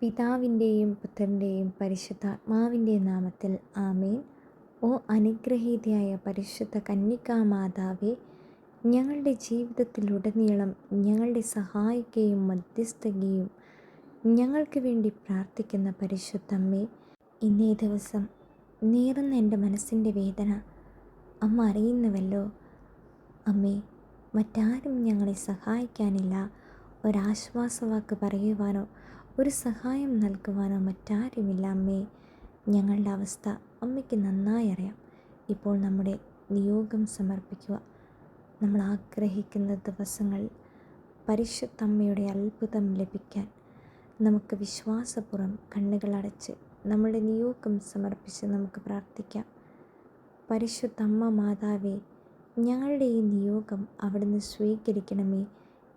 പിതാവിന്റെയും പുത്രന്റെയും പരിശുദ്ധാത്മാവിന്റെയും നാമത്തിൽ ആമേൻ. ഓ അനുഗ്രഹീതയായ പരിശുദ്ധ കന്യകാ മാതാവേ ഞങ്ങളുടെ ജീവിതത്തിലുടനീളം ഞങ്ങളുടെ സഹായിക്കുകയും മധ്യസ്ഥകയും ഞങ്ങൾക്ക് വേണ്ടി പ്രാർത്ഥിക്കുന്ന പരിശുദ്ധമ്മേ ഇന്നേ ദിവസം നേറുന്ന എന്റെ മനസ്സിന്റെ വേദന അമ്മ അറിയുന്നുവല്ലോ. അമ്മേ മറ്റാരും ഞങ്ങളെ സഹായിക്കാനില്ല. ഒരാശ്വാസവാക്ക് പറയുവാനോ ഒരു സഹായം നൽകുവാനോ മറ്റാരുമില്ല. അമ്മേ ഞങ്ങളുടെ അവസ്ഥ അമ്മയ്ക്ക് നന്നായി അറിയാം. ഇപ്പോൾ നമ്മുടെ നിയോഗം സമർപ്പിക്കുക. നമ്മൾ ആഗ്രഹിക്കുന്ന ദിവസങ്ങൾ പരിശുദ്ധ അമ്മയുടെ അത്ഭുതം ലഭിക്കാൻ നമുക്ക് വിശ്വാസപൂർവം കണ്ണുകളടച്ച് നമ്മുടെ നിയോഗം സമർപ്പിച്ച് നമുക്ക് പ്രാർത്ഥിക്കാം. പരിശുദ്ധ അമ്മ മാതാവേ ഞങ്ങളുടെ ഈ നിയോഗം അവിടുന്ന് സ്വീകരിക്കണമേ.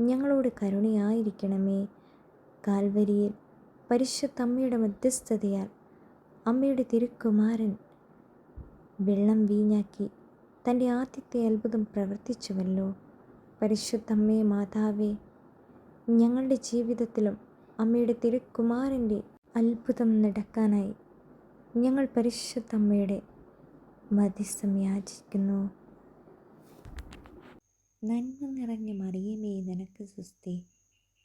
ഞങ്ങളോട് കരുണയായിരിക്കണമേ. കാൽവരിയിൽ പരിശുദ്ധ അമ്മയുടെ മധ്യസ്ഥതയാൽ അമ്മയുടെ തിരുക്കുമാരൻ വെള്ളം വീഞ്ഞാക്കി തന്റെ ആദ്യത്തെ അത്ഭുതം പ്രവർത്തിച്ചുവല്ലോ. പരിശുദ്ധമ്മേ മാതാവേ ഞങ്ങളുടെ ജീവിതത്തിലും അമ്മയുടെ തിരുക്കുമാരന്റെ അത്ഭുതം നടക്കാനായി ഞങ്ങൾ പരിശുദ്ധ അമ്മയുടെ മധ്യസ്ഥം യാചിക്കുന്നു. നന്മ നിറഞ്ഞ മറിയമേ നിനക്ക് സുസ്തി